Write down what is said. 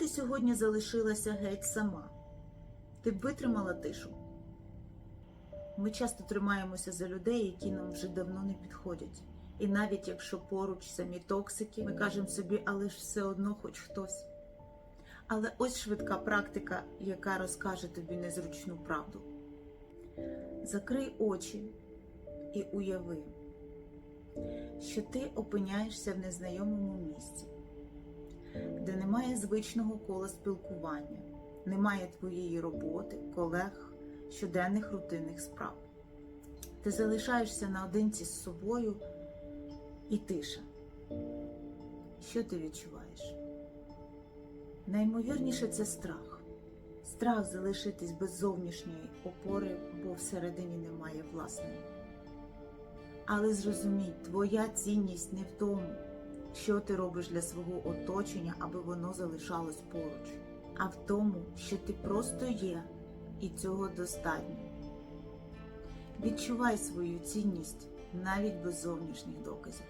ти сьогодні залишилася геть сама? Ти б витримала тишу? Ми часто тримаємося за людей, які нам вже давно не підходять. І навіть якщо поруч самі токсики, ми кажемо собі, але ж все одно хоч хтось. Але ось швидка практика, яка розкаже тобі незручну правду. Закрий очі і уяви, що ти опиняєшся в незнайомому місці, звичного кола спілкування, немає твоєї роботи, колег, щоденних рутинних справ. Ти залишаєшся наодинці з собою і тиша. Що ти відчуваєш? Наймовірніше це страх. Страх залишитись без зовнішньої опори, бо всередині немає власної. Але зрозумій, твоя цінність не в тому, що ти робиш для свого оточення, аби воно залишалось поруч, а в тому, що ти просто є, і цього достатньо. Відчувай свою цінність навіть без зовнішніх доказів.